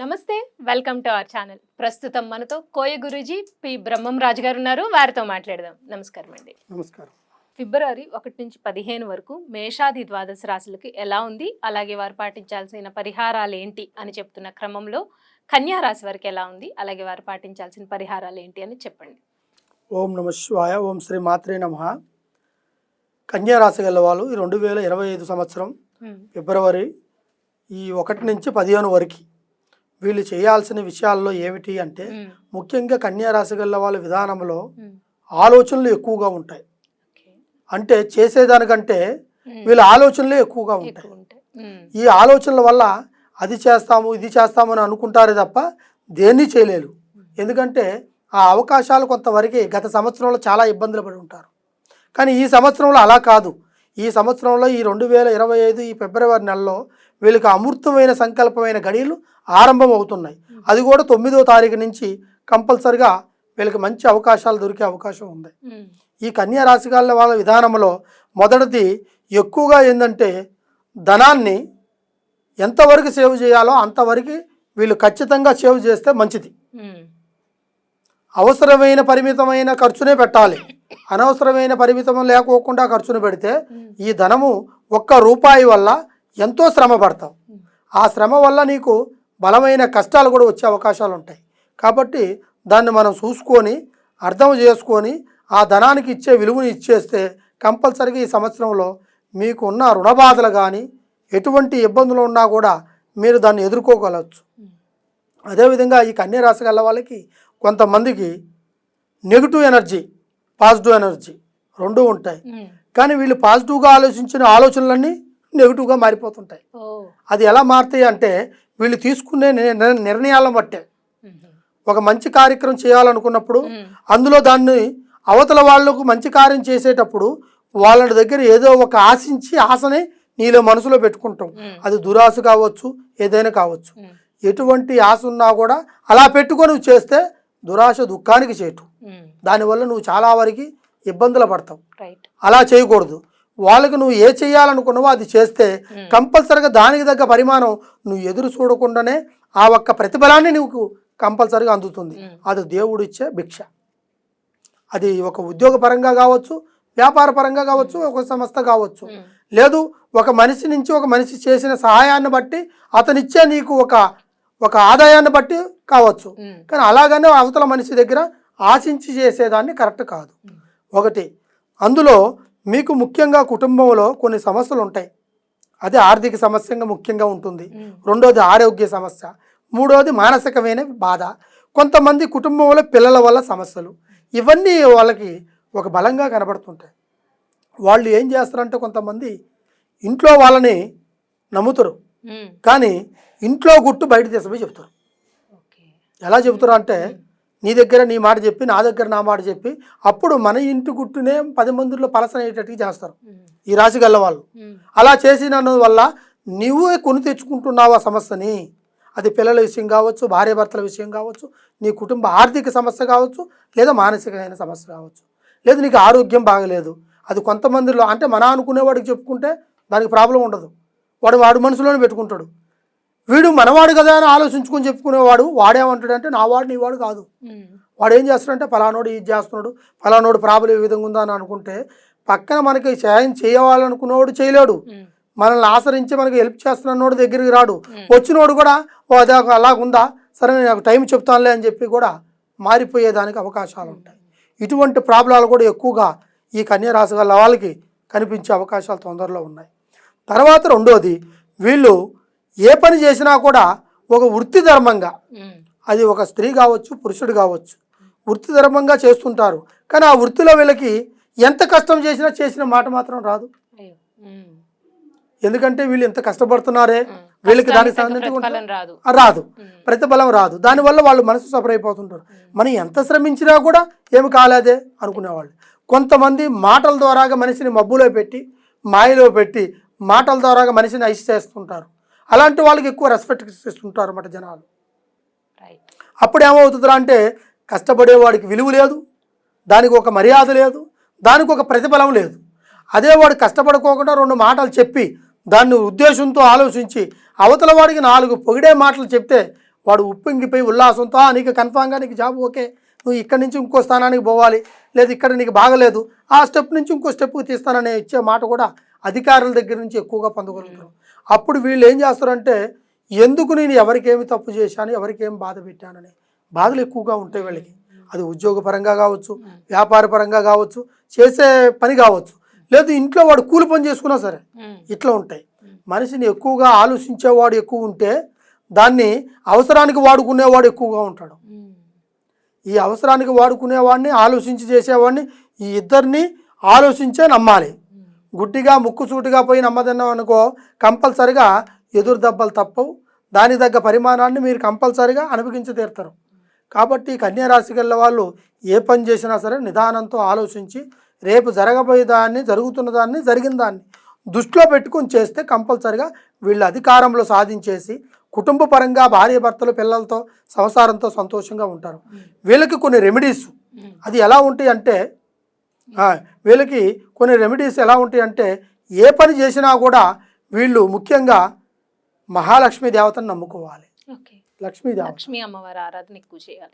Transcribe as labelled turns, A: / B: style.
A: నమస్తే welcome to our channel. ప్రస్తుతం మనతో కోయ గురూజీ పి బ్రహ్మం రాజు గారు ఉన్నారు వారితో మాట్లాడదాం. నమస్కారం అండి.
B: నమస్కారం.
A: ఫిబ్రవరి ఒకటి నుంచి పదిహేను వరకు మేషాది ద్వాదశ రాశులకి ఎలా ఉంది? అలాగే వారు పాటించాల్సిన పరిహారాలు ఏంటి అని చెప్తున్న క్రమంలో కన్యా రాశి వారికి ఎలా ఉంది? అలాగే వారు పాటించాల్సిన పరిహారాలు ఏంటి అని చెప్పండి.
B: ఓం నమ శివాయ ఓం శ్రీ మాత్రే నమ. కన్యా రాశి గల వాళ్ళు రెండు వేల ఇరవై ఐదు సంవత్సరం ఫిబ్రవరి ఈ ఒకటి నుంచి పదిహేను వరకు వీళ్ళు చేయాల్సిన విషయాల్లో ఏమిటి అంటే ముఖ్యంగా కన్యా రాశి గల వాళ్ళ విధానంలో ఆలోచనలు ఎక్కువగా ఉంటాయి. అంటే చేసేదానికంటే వీళ్ళ ఆలోచనలే ఎక్కువగా ఉంటాయి. ఈ ఆలోచనల వల్ల అది చేస్తాము ఇది చేస్తాము అని అనుకుంటారే తప్ప దేన్ని చేయలేరు. ఎందుకంటే ఆ అవకాశాలు కొంతవరకు గత సంవత్సరంలో చాలా ఇబ్బందులు పడి ఉంటారు. కానీ ఈ సంవత్సరంలో అలా కాదు. ఈ సంవత్సరంలో ఈ రెండు వేల ఇరవై ఐదు ఈ ఫిబ్రవరి నెలలో వీళ్ళకి అమృతమైన సంకల్పమైన గడియలు ఆరంభం అవుతున్నాయి అది కూడా తొమ్మిదో తారీఖు నుంచి కంపల్సరిగా వీళ్ళకి మంచి అవకాశాలు దొరికే అవకాశం ఉంది. ఈ కన్యా రాశి గల వాళ్ళ విధానంలో మొదటిది ఎక్కువగా ఏంటంటే ధనాన్ని ఎంతవరకు సేవ్ చేయాలో అంతవరకు వీళ్ళు ఖచ్చితంగా సేవ్ చేస్తే మంచిది. అవసరమైన పరిమితమైన ఖర్చునే పెట్టాలి. అనవసరమైన పరిమితం లేకోకుండా ఖర్చును పెడితే ఈ ధనము ఒక్క రూపాయి వల్ల ఎంతో శ్రమ పడతావు. ఆ శ్రమ వల్ల నీకు బలమైన కష్టాలు కూడా వచ్చే అవకాశాలు ఉంటాయి. కాబట్టి దాన్ని మనం చూసుకొని అర్థం చేసుకొని ఆ ధనానికి ఇచ్చే విలువని ఇచ్చేస్తే కంపల్సరీగా ఈ సంవత్సరంలో మీకు ఉన్న రుణబాధలు కానీ ఎటువంటి ఇబ్బందులు ఉన్నా కూడా మీరు దాన్ని ఎదుర్కోగలవచ్చు. అదేవిధంగా ఈ కన్య రాశి గల వాళ్ళకి కొంతమందికి నెగిటివ్ ఎనర్జీ పాజిటివ్ ఎనర్జీ రెండూ ఉంటాయి. కానీ వీళ్ళు పాజిటివ్గా ఆలోచించిన ఆలోచనలన్నీ నెగిటివ్గా మారిపోతుంటాయి. అది ఎలా మారుతాయి అంటే వీళ్ళు తీసుకునే నిర్- నిర్- నిర్ణయాలను బట్టే. ఒక మంచి కార్యక్రమం చేయాలనుకున్నప్పుడు అందులో దాన్ని అవతల వాళ్ళకు మంచి కార్యం చేసేటప్పుడు వాళ్ళ దగ్గర ఏదో ఒక ఆశించి ఆశని నీలో మనసులో పెట్టుకుంటాం. అది దురాశ కావచ్చు ఏదైనా కావచ్చు. ఎటువంటి ఆశ ఉన్నా కూడా అలా పెట్టుకొని నువ్వు చేస్తే దురాశ దుఃఖానికి
A: ఉమ్,
B: దానివల్ల నువ్వు చాలా వరకు ఇబ్బందులు పడతావు. అలా చేయకూడదు. వాళ్ళకి నువ్వు ఏ చేయాలనుకున్నావో అది చేస్తే కంపల్సరిగా దానికి తగ్గ పరిమాణం నువ్వు ఎదురు చూడకుండానే ఆ ఒక్క ప్రతిఫలాన్ని నీకు కంపల్సరిగా అందుతుంది. అది దేవుడు ఇచ్చే భిక్ష. అది ఒక ఉద్యోగ పరంగా కావచ్చు వ్యాపార పరంగా కావచ్చు ఒక సంస్థ కావచ్చు. లేదు ఒక మనిషి నుంచి ఒక మనిషి చేసిన సహాయాన్ని బట్టి అతనిచ్చే నీకు ఒక ఒక ఆదాయాన్ని బట్టి కావచ్చు. కానీ అలాగనే అవతల మనిషి దగ్గర ఆశించి చేసేదాన్ని కరెక్ట్ కాదు. ఒకటి అందులో మీకు ముఖ్యంగా కుటుంబంలో కొన్ని సమస్యలు ఉంటాయి అది ఆర్థిక సమస్యగా ముఖ్యంగా ఉంటుంది. రెండోది ఆరోగ్య సమస్య. మూడోది మానసికమైన బాధ. కొంతమంది కుటుంబంలో పిల్లల వల్ల సమస్యలు. ఇవన్నీ వాళ్ళకి ఒక బలంగా కనబడుతుంటాయి. వాళ్ళు ఏం చేస్తారంటే కొంతమంది ఇంట్లో వాళ్ళని నమ్ముతారు. కానీ ఇంట్లో గుట్టు బయట తీసిపోయి చెప్తారు
A: ఓకే.
B: ఎలా చెబుతారు అంటే నీ దగ్గర నీ మాట చెప్పి నా దగ్గర నా మాట చెప్పి అప్పుడు మన ఇంటి గుట్టునే పది మందిలో పలసనయ్యేటట్టుగా చేస్తారు. ఈ రాశి గల్ల వాళ్ళు. అలా చేసిన వల్ల నువ్వే కొని తెచ్చుకుంటున్నావు ఆ సమస్యని. అది పిల్లల విషయం కావచ్చు భార్య భర్తల విషయం కావచ్చు నీ కుటుంబ ఆర్థిక సమస్య కావచ్చు లేదా మానసికమైన సమస్య కావచ్చు. లేదు నీకు ఆరోగ్యం బాగలేదు. అది కొంతమందిలో అంటే మన అనుకునేవాడికి చెప్పుకుంటే దానికి ప్రాబ్లం ఉండదు. వాడు వాడు మనసులోనే పెట్టుకుంటాడు. వీడు మనవాడు కదా అని ఆలోచించుకొని చెప్పుకునేవాడు వాడేమంటాడంటే నా వాడు నీ వాడు కాదు. వాడు ఏం చేస్తాడంటే ఫలానోడు ఇది చేస్తున్నాడు ఫలానోడు ప్రాబ్లం ఏ విధంగా ఉందా? అని అనుకుంటే పక్కన మనకి సాయం చేయాలనుకున్నవాడు చేయలేడు. మనల్ని ఆశ్రయించి మనకి హెల్ప్ చేస్తున్నోడు దగ్గరికి రాడు. వచ్చినోడు కూడా ఓ అదే అలాగుందా సరే నేను నాకు టైం చెప్తానులే అని చెప్పి కూడా మారిపోయేదానికి అవకాశాలు ఉంటాయి. ఇటువంటి ప్రాబ్లాలు కూడా ఎక్కువగా ఈ కన్యా రాశి గల వాళ్ళకి కనిపించే అవకాశాలు తొందరలో ఉన్నాయి. తర్వాత రెండోది వీళ్ళు ఏ పని చేసినా కూడా ఒక వృత్తి ధర్మంగా అది ఒక స్త్రీ కావచ్చు పురుషుడు కావచ్చు వృత్తి ధర్మంగా చేస్తుంటారు. కానీ ఆ వృత్తిలో వీళ్ళకి ఎంత కష్టం చేసినా చేసిన మాట మాత్రం రాదు. ఎందుకంటే వీళ్ళు ఎంత కష్టపడుతున్నారే. వీళ్ళకి దానికి సంబంధించి
A: రాదు.
B: ప్రతిఫలం రాదు. దానివల్ల వాళ్ళు మనసు సఫర్ అయిపోతుంటారు. మనం ఎంత శ్రమించినా కూడా ఏమి కాలేదే అనుకునేవాళ్ళు. కొంతమంది మాటల ద్వారాగా మనిషిని మబ్బులో పెట్టి మాయలో పెట్టి మాటల ద్వారాగా మనిషిని ఐస్ చేస్తుంటారు. అలాంటి వాళ్ళకి ఎక్కువ రెస్పెక్ట్ ఇస్తుంటారు అన్నమాట జనాలు అప్పుడు ఏమవుతుందిరా అంటే కష్టపడేవాడికి విలువ లేదు దానికి ఒక మర్యాద లేదు దానికి ఒక ప్రతిఫలం లేదు. అదే వాడు కష్టపడుకోకుండా రెండు మాటలు చెప్పి దాన్ని ఉద్దేశంతో ఆలోచించి అవతల వాడికి నాలుగు పొగిడే మాటలు చెప్తే వాడు ఉప్పొంగిపోయి ఉల్లాసంతో "ఆ, నీకు కన్ఫామ్గా నీకు జాబ్ ఓకే నువ్వు ఇక్కడి నుంచి ఇంకో స్థానానికి పోవాలి. లేదు ఇక్కడ నీకు బాగలేదు. ఆ స్టెప్ నుంచి ఇంకో స్టెప్కి తీస్తాననే ఇచ్చే మాట కూడా అధికారుల దగ్గర నుంచి ఎక్కువగా పొందగలుగుతారు. అప్పుడు వీళ్ళు ఏం చేస్తారంటే ఎందుకు నేను ఎవరికేమి తప్పు చేశాను ఎవరికేం బాధ పెట్టానని? బాధలు ఎక్కువగా ఉంటాయి వీళ్ళకి. అది ఉద్యోగపరంగా కావచ్చు వ్యాపార పరంగా కావచ్చు చేసే పని కావచ్చు. లేదు ఇంట్లో వాడు కూలి పని చేసుకున్నా సరే ఇట్లా ఉంటాయి. మనిషిని ఎక్కువగా ఆలోచించేవాడు ఎక్కువ ఉంటే దాన్ని అవసరానికి వాడుకునేవాడు ఎక్కువగా ఉంటాడు. ఈ అవసరానికి వాడుకునేవాడిని ఆలోచించి చేసేవాడిని ఈ ఇద్దరిని ఆలోచించే నమ్మాలి. గుడ్డిగా ముక్కుసూటిగా పోయి నమ్మదన్నాం అనుకో కంపల్సరిగా ఎదురు దెబ్బలు తప్పవు. దాని తగ్గ పరిమాణాన్ని మీరు కంపల్సరిగా అనుభవించి తీరుతారు. కాబట్టి కన్యా రాశి గల వాళ్ళు ఏ పని చేసినా సరే నిదానంతో ఆలోచించి రేపు జరగబోయే దాన్ని జరుగుతున్న దాన్ని జరిగిన దాన్ని దృష్టిలో పెట్టుకొని చేస్తే కంపల్సరిగా వీళ్ళు అధికారంలో సాధించేసి కుటుంబ పరంగా భార్య భర్తలు పిల్లలతో సంసారంతో సంతోషంగా ఉంటారు. వీళ్ళకి కొన్ని రెమెడీస్. అది ఎలా ఉంటాయి అంటే వీళ్ళకి కొన్ని రెమెడీస్ ఎలా ఉంటాయి అంటే ఏ పని చేసినా కూడా వీళ్ళు ముఖ్యంగా మహాలక్ష్మి దేవతను నమ్ముకోవాలి.
A: ఓకే.
B: లక్ష్మీ దేవత.
A: లక్ష్మీ అమ్మవారి ఆరాధన ఎక్కువ చేయాలి.